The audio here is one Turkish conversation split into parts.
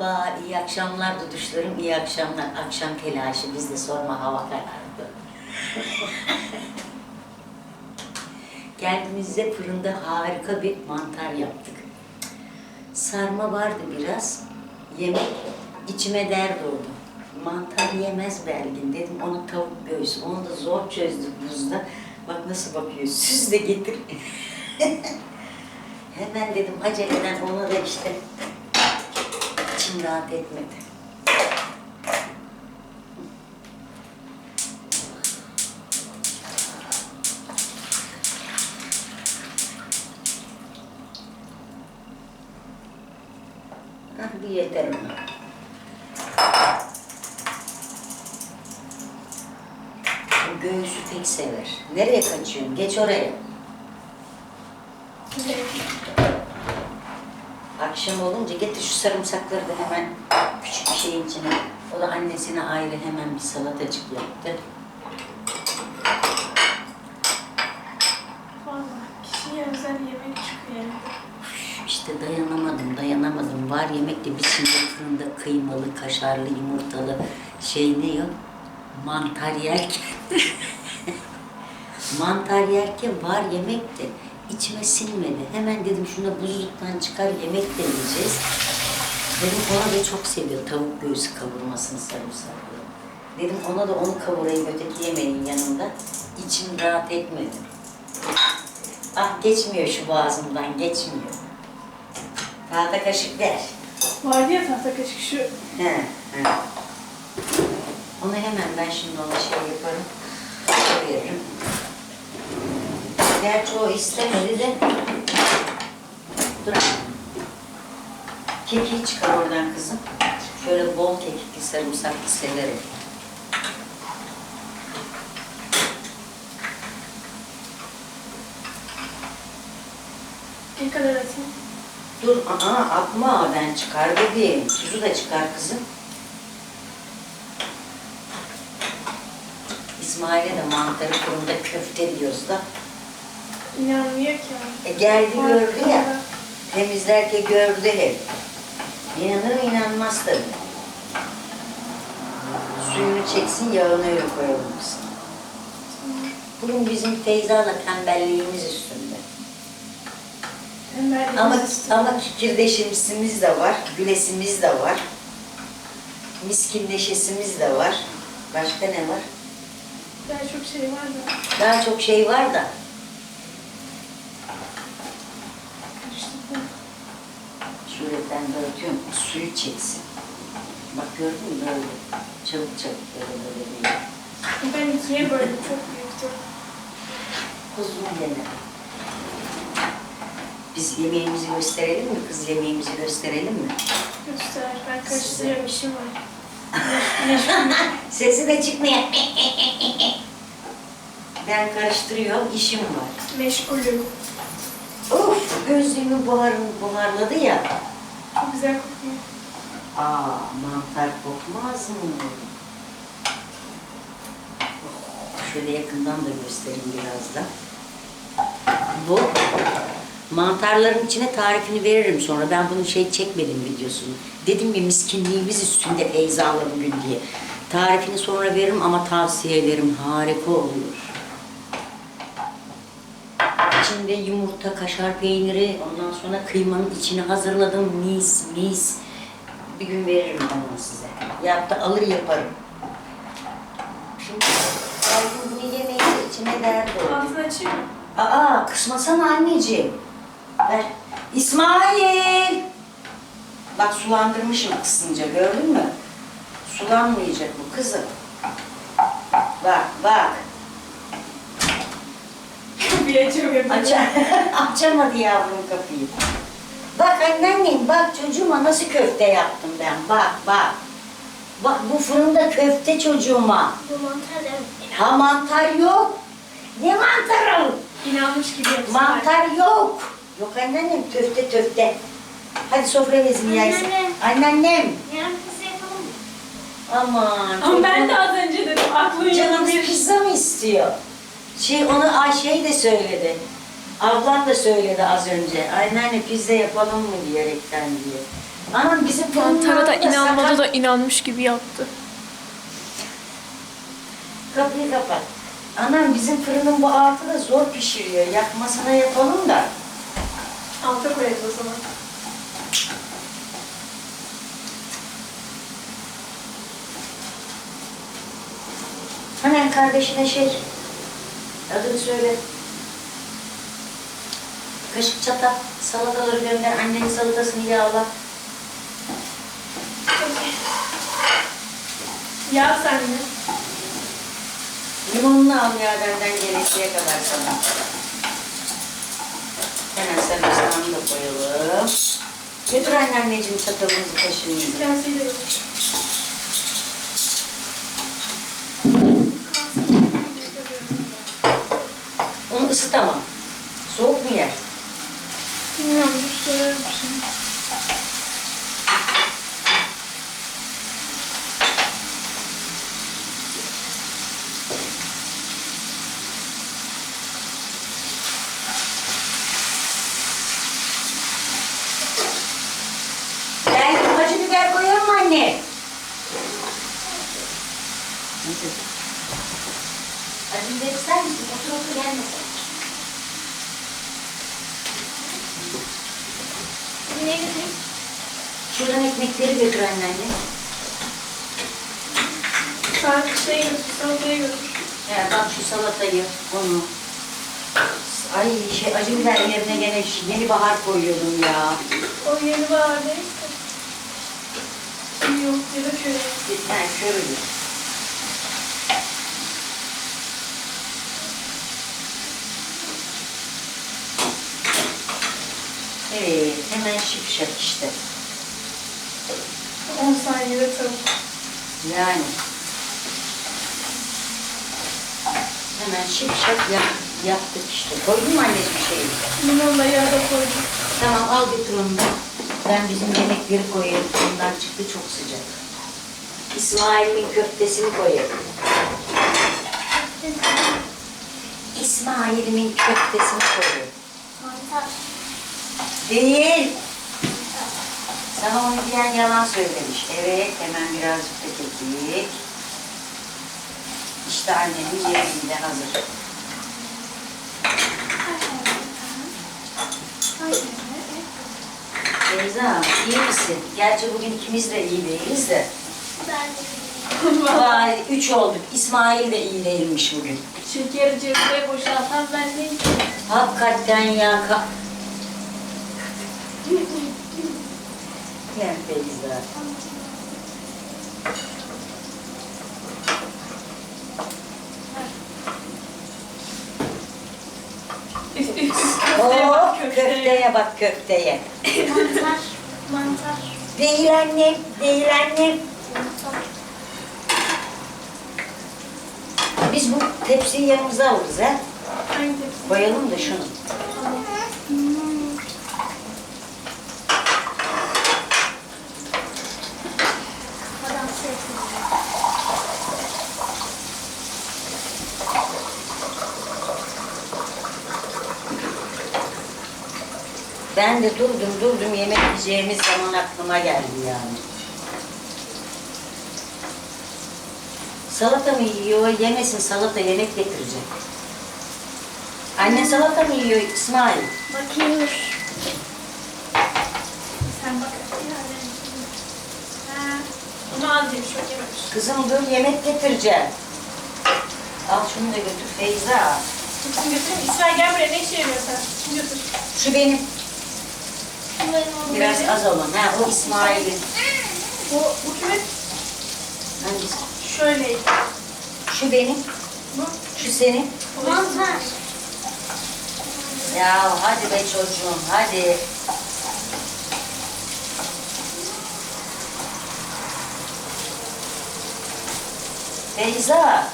Merhaba, iyi akşamlar duduşlarım, iyi akşamlar. Akşam telaşı, biz de sorma hava karardı. Geldiğimizde fırında harika bir mantar yaptık. Sarma vardı biraz, yemek içime dert oldu. Mantar yemez Belgin dedim, onu tavuk göğsü, onu da zor çözdük buzda. Bak nasıl bakıyor, süz de getir. Hemen dedim aceleden onu da işte içim rahat etmedi. Hah, bu yeter ona. Göğsü pek sever. Nereye kaçıyorsun? Geç oraya. Akşam olunca getir şu sarımsakları da hemen küçük bir şeyin içine. O da annesine ayrı hemen bir salatacık yaptı. Vallahi özel yemek çıkıyor. İşte dayanamadım, dayanamadım. Var yemek de biz şimdi fırında kıymalı, kaşarlı, yumurtalı şey ne yok? Mantar yerken. Mantar yerken var yemek de içime sinmedi. Hemen dedim şuna buzluktan çıkar yemek de yiyeceğiz. Dedim ona da çok seviyor tavuk göğsü kavurmasını sarımsaklı. Dedim ona da onu kavurayım öteki yemeğin yanında. İçim rahat etmedi. Ah geçmiyor şu boğazımdan geçmiyor. Tahta kaşık ver. Vardı ya tahta kaşık şu. He, he. Onu hemen ben şimdi ona şey yaparım. Veririm. Gerçi o istemedi de. Dur. Kekiği çıkar oradan kızım. Şöyle bol kekikli sarımsaklı severim. Ne kadar atayım? Dur, aa atma ben çıkar dedim. Tuzu da çıkar kızım. İsmail'e de mantarı fırında köfte diyoruz da. İnanmıyor ki. E geldi gördü ya, temizlerken gördü hep. İnanır inanmaz tabii. Suyunu çeksin, yağını öyle koyalım kızım. Bugün bizim teyzayla tembelliğimiz üstünde. Ama, üstüne. ama fikirdeşimsimiz de var, gülesimiz de var. Miskinleşesimiz de var. Başka ne var? Daha çok şey var da. Daha çok şey var da. Ben dağıtıyorum, suyu çeksin. Bak gördün mü böyle? Çabuk çabuk böyle böyle böyle. Ben ikiye böldüm. Çok büyüktü. Kuzum gene. Biz yemeğimizi gösterelim mi? Kız yemeğimizi gösterelim mi? Göster. Ben karıştırıyorum. işim var. Sesi de çıkmıyor. ben karıştırıyorum, işim var. Meşgulüm. Of, gözlüğümü buharın buharladı ya. Çok güzel kokuyor. Aa, mantar kokmaz mı? Şöyle yakından da göstereyim biraz da. Bu mantarların içine tarifini veririm sonra. Ben bunu şey çekmedim videosunu. Dedim ya miskinliğimiz üstünde Feyza'la bugün diye. Tarifini sonra veririm ama tavsiye ederim. Harika oluyor. İçinde yumurta, kaşar peyniri, ondan sonra kıymanın içine hazırladım mis mis. Bir gün veririm ben onu size. Ya da alır yaparım. Şimdi Aydın bunu yemeyince içime dert oldu. Altını açayım mı? Aa kısmasana anneciğim. Ver. İsmail! Bak sulandırmışım kısınca gördün mü? Sulanmayacak bu kızım. Bak bak. Bir açıyorum. Aç açamadı yavrum kapıyı. Bak anneannem bak çocuğuma nasıl köfte yaptım ben. Bak bak. Bak bu fırında köfte çocuğuma. Bu mantar da Ha mantar yok. Ne mantarı? inanmış gibi yapsın. Mantar yok. Yok anneannem köfte köfte. Hadi sofra bezini yaysın. Anneanne. Anneannem. Yarın pizza yapalım mı? Aman. Ama ben de az önce dedim aklın Canımız yanı bir. pizza mı istiyor? Şey onu Ayşe de söyledi. Ablam da söyledi az önce. Anneanne pizza yapalım mı diyerekten diye. Anam bizim fırının Mantara da inanmadı da inanmış gibi yaptı. Kapıyı kapat. Anam bizim fırının bu altı da zor pişiriyor. Yakmasına yapalım da. Alta koyarız o zaman. Hemen kardeşine şey, adını söyle. Kaşık çatal, salataları gönder. Annenin salatasını yağla. Yağ sen mi? Limonunu al ya benden gelesiye kadar sana. Hemen sarımsağını da koyalım. Götür anneanneciğim çatalımızı kaşığımızı. Kaseyi de. Isıtamam. Soğuk mu yer? Bilmiyorum, dur sorarım şimdi. Ben acı biber koyuyor mu anne? Acı biber ister misin? Otur otur gelme sen. Ne getireyim? Şuradan ekmekleri götür anneanne. Sen şey götür. Ya bak şu salatayı, onu. Ay şey acı biber yerine gene yeni bahar koyuyordum ya. O yeni var neyse. Şey yok, ya da köre. Bir tane şöyle. Evet, hemen şipşak işte. 10 saniyede tavuk. Yani. Hemen şipşak yap, yaptık işte. Koydun mu anneciğim şeyi? Limonla yağ da koydum. Tamam al götür onu da. Ben bizim yemekleri koyayım. Ondan çıktı çok sıcak. İsmail'in köftesini koyayım. İsmail'imin köftesini koyayım. Mantar. Değil. Sana onu diyen yalan söylemiş. Evet, hemen birazcık da kekik. İşte annemin yemeği de hazır. Beyza, iyi misin? Gerçi bugün ikimiz de iyi değiliz de. Vay, üç olduk. İsmail de iyi değilmiş bugün. Şekeri cebine boşaltan ben değilim. Hakikaten ya. Ka Gel Beyza. Oo, köfteye bak köfteye. Mantar. Mantar. Değil annem, değil annem. Mantar. Biz bu tepsiyi yanımıza alırız ha. Koyalım da şunu. Adam Ben de durdum durdum yemek yiyeceğimiz zaman aklıma geldi yani. Salata mı yiyor? Yemesin salata yemek getirecek. Anne salata mı yiyor İsmail? Bakayım. Sen bak. Ha. Onu yemiş, çok yememiş. Kızım dur yemek getireceğim. Al şunu da götür Feyza. Götüreyim? İsmail gel buraya. Ne işe yarıyor sen? Götür? Şu benim. Biraz az olan. Ha o İsmail'in. Bu, bu kimin? Hangisi? Şöyle. Şu benim. Bu. Şu senin. Mantar. Ya hadi be çocuğum hadi. Beyza.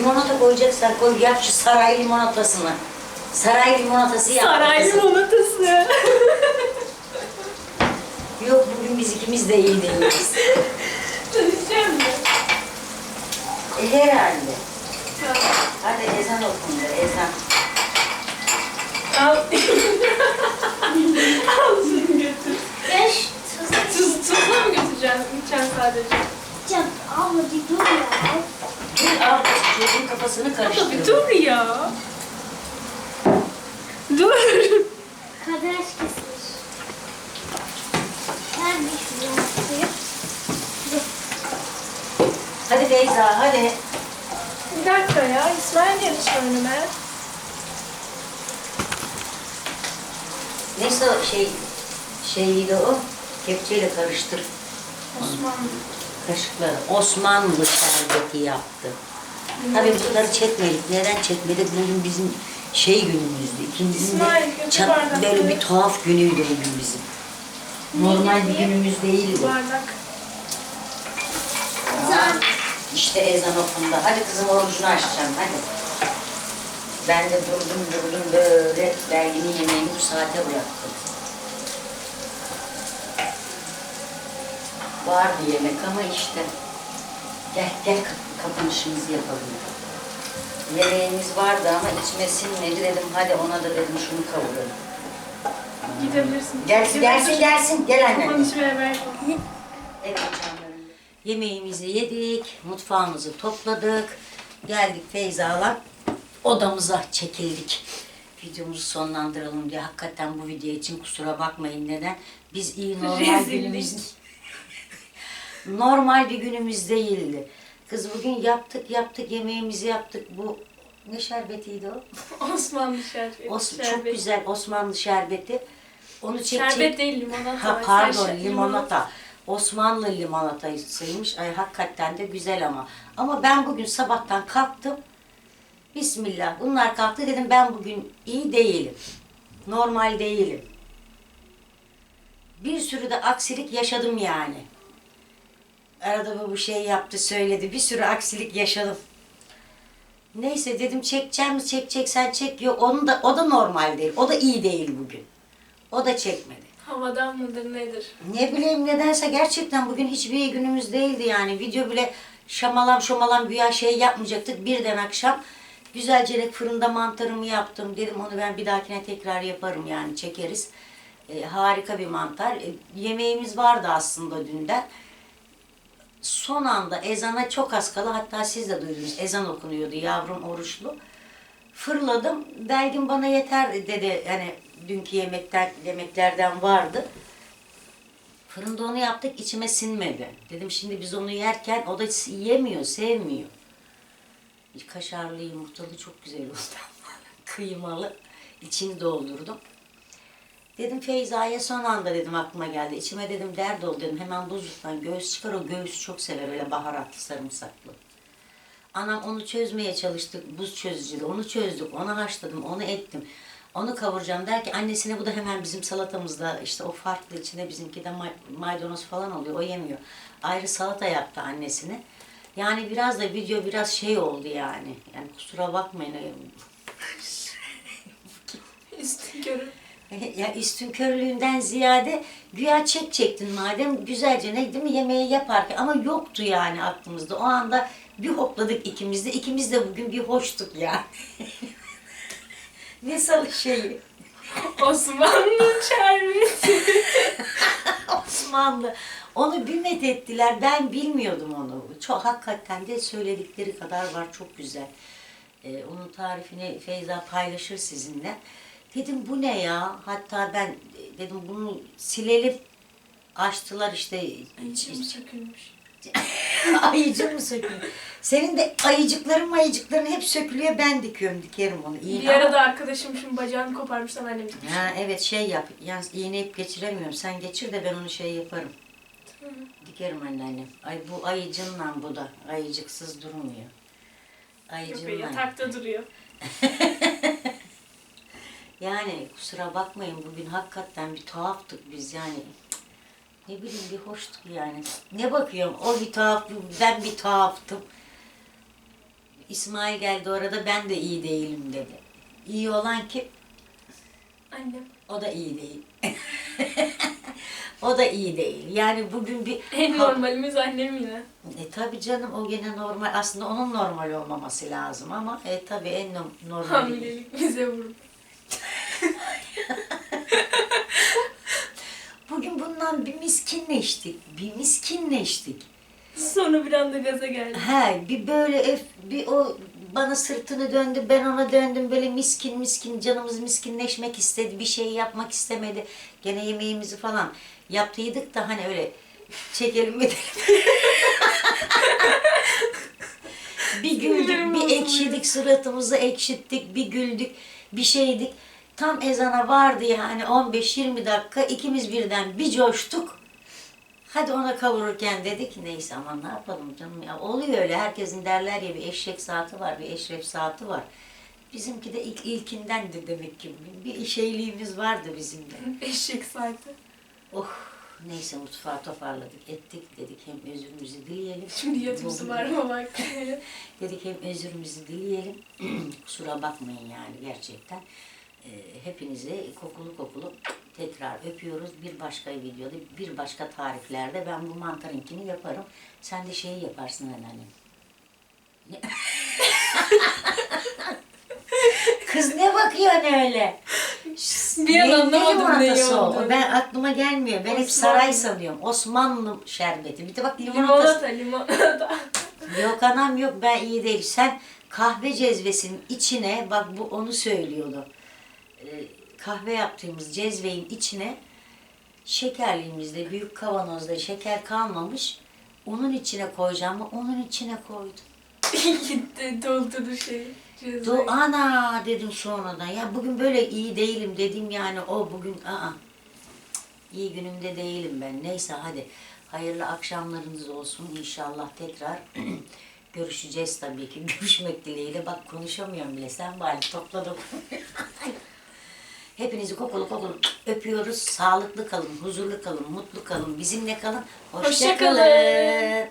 Limonata koyacaksan koy yap şu saray limonatasını. Saray limonatası yap. Saray kızım. limonatası. Yok bugün biz ikimiz de iyi değiliz. Tanışacağım mı? E, herhalde. Tamam. Hadi ezan okundu ezan. Al. Al şunu götür. Beş tuz Tuz, tuzla mı götüreceksin? Gideceksin sadece. Ama bir dur ya. Bir çocuğun kafasını Abi karıştırıyor. dur ya. Dur. Kadraj kesilir. Ben bir şunu. Hadi Beyza hadi. Bir dakika ya. İsmail gelmiş önüme. Neyse o şey şeyiyle o kepçeyle karıştır. Osmanlı. Kaşıkları. Osmanlı şerbeti yaptı. Tabii bunları çekmedik. Neden çekmedik? Bugün bizim şey günümüzdü. İkimizin de İsmail, çat- böyle bir tuhaf günüydü bugün bizim. Normal bir günümüz değildi. Bardak. İşte ezan okundu. Hadi kızım orucunu açacağım hadi. Ben de durdum durdum böyle derginin yemeğini bu saate bıraktım. Vardı yemek ama işte. Gel gel kap- kapanışımızı yapalım. Yemeğimiz vardı ama içime sinmedi dedim hadi ona da dedim şunu kavuralım. Gidebilirsin. Gelsin gelsin gelsin gel anne. Kapanışı beraber yapalım. Evet canlarım. Yemeğimizi yedik, mutfağımızı topladık. Geldik Feyza'la odamıza çekildik. Videomuzu sonlandıralım diye. Hakikaten bu video için kusura bakmayın neden. Biz iyi normal Rezillik. günümüz normal bir günümüz değildi. Kız bugün yaptık yaptık yemeğimizi yaptık. Bu ne şerbetiydi o? Osmanlı şerbeti. Os- çok Şerbet. güzel Osmanlı şerbeti. Onu çek Şerbet değil limonata. Ha var. pardon Sen limonata. Osmanlı limonatasıymış. Ay hakikaten de güzel ama. Ama ben bugün sabahtan kalktım. Bismillah. Bunlar kalktı dedim ben bugün iyi değilim. Normal değilim. Bir sürü de aksilik yaşadım yani. Arada bu bu şey yaptı söyledi. Bir sürü aksilik yaşadım. Neyse dedim çekeceğim mi çekeceksen çek. Yok onun da, o da normal değil. O da iyi değil bugün. O da çekmedi. Havadan mıdır nedir? Ne bileyim nedense gerçekten bugün hiçbir günümüz değildi yani. Video bile şamalam şamalam güya şey yapmayacaktık. Birden akşam güzelce fırında mantarımı yaptım. Dedim onu ben bir dahakine tekrar yaparım yani çekeriz. Ee, harika bir mantar. Ee, yemeğimiz vardı aslında dünden. Son anda ezana çok az kala hatta siz de duydunuz ezan okunuyordu yavrum oruçlu. Fırladım. Belgin bana yeter dedi. Hani dünkü yemekten yemeklerden vardı. Fırında onu yaptık içime sinmedi. Dedim şimdi biz onu yerken o da yemiyor, sevmiyor. Kaşarlı yumurtalı çok güzel oldu. Kıymalı. İçini doldurdum. Dedim Feyza'ya son anda dedim aklıma geldi. İçime dedim dert oldu dedim. Hemen buzluktan göğüs çıkar. O göğüs çok sever öyle baharatlı sarımsaklı. Anam onu çözmeye çalıştık buz çözücüde. Onu çözdük, onu haşladım, onu ettim. Onu kavuracağım derken annesine bu da hemen bizim salatamızda işte o farklı içine bizimki de may- maydanoz falan oluyor. O yemiyor. Ayrı salata yaptı annesine. Yani biraz da video biraz şey oldu yani. Yani kusura bakmayın. Üstün körü. ya üstün körlüğünden ziyade güya çek çektin madem güzelce ne değil mi yemeği yaparken ama yoktu yani aklımızda. O anda bir hopladık ikimiz de. İkimiz de bugün bir hoştuk yani. ne salı şeyi. Osmanlı şerbeti. Osmanlı. Onu bir ettiler. Ben bilmiyordum onu. Çok hakikaten de söyledikleri kadar var. Çok güzel. Ee, onun tarifini Feyza paylaşır sizinle. Dedim bu ne ya? Hatta ben e, dedim bunu silelim. Açtılar işte. İçim sökülmüş. Ayıcı mı sökülüyor? Senin de ayıcıkların ayıcıkların hep sökülüyor. Ben dikiyorum, dikerim onu. İğne Bir ara da arkadaşım şimdi bacağını koparmıştan annem gitmiş. Ha, evet şey yap. Yalnız iğne ip geçiremiyorum. Sen geçir de ben onu şey yaparım. Dikerim anneannem. Ay bu ayıcınla bu da. Ayıcıksız durmuyor. Ayıcınla. yatakta duruyor. Yani kusura bakmayın bugün hakikaten bir tuhaftık biz yani. Ne bileyim bir hoştuk yani. Ne bakıyorum o bir tuhaf, ben bir tuhaftım. İsmail geldi orada ben de iyi değilim dedi. İyi olan kim? Annem. O da iyi değil. o da iyi değil. Yani bugün bir... En normalimiz annem yine. E tabi canım o gene normal. Aslında onun normal olmaması lazım ama e tabi en no- normal. Hamilelik bize vurdu. gün bundan bir miskinleştik. Bir miskinleştik. Sonra bir anda gaza geldi. He bir böyle ef, bir o bana sırtını döndü ben ona döndüm böyle miskin miskin canımız miskinleşmek istedi bir şey yapmak istemedi gene yemeğimizi falan yaptıydık da hani öyle çekelim edelim. bir güldük bir ekşidik suratımızı ekşittik bir güldük bir şeydik tam ezana vardı yani 15-20 dakika ikimiz birden bir coştuk Hadi ona kavururken dedik neyse aman ne yapalım canım ya oluyor öyle herkesin derler ya bir eşek saati var bir eşref saati var. Bizimki de ilk ilkindendi demek ki bir şeyliğimiz vardı bizim de. Eşek saati. Oh neyse mutfağı toparladık ettik dedik hem özürümüzü dileyelim. Şimdi yatısı var ama bak. Dedik hem özürümüzü dileyelim. Kusura bakmayın yani gerçekten. Ee, hepinizi kokulu kokulu tekrar öpüyoruz. Bir başka videoda, bir başka tariflerde ben bu mantarınkini yaparım. Sen de şeyi yaparsın anneannem. Ne- Kız ne bakıyorsun öyle? Bir an Ne- ne anlamadım neyi limonatası o? olduğunu. Ben aklıma gelmiyor. Ben hep Osmanlı. saray sanıyorum. Osmanlı şerbeti. Bir de bak limonatası. Limonata, limonata. Yok anam yok ben iyi değil. Sen kahve cezvesinin içine bak bu onu söylüyordu. Ee, kahve yaptığımız cezvenin içine şekerliğimizde büyük kavanozda şeker kalmamış. Onun içine koyacağım mı? Onun içine koydum. Gitti doldurdu şey. Do ana dedim sonradan. Ya bugün böyle iyi değilim dedim yani o bugün aa iyi günümde değilim ben. Neyse hadi hayırlı akşamlarınız olsun inşallah tekrar görüşeceğiz tabii ki. Görüşmek dileğiyle. Bak konuşamıyorum bile. Sen bari topladım. Hepinizi kokulu kokulu öpüyoruz. Sağlıklı kalın, huzurlu kalın, mutlu kalın, bizimle kalın. Hoşça Hoşça kalın. kalın.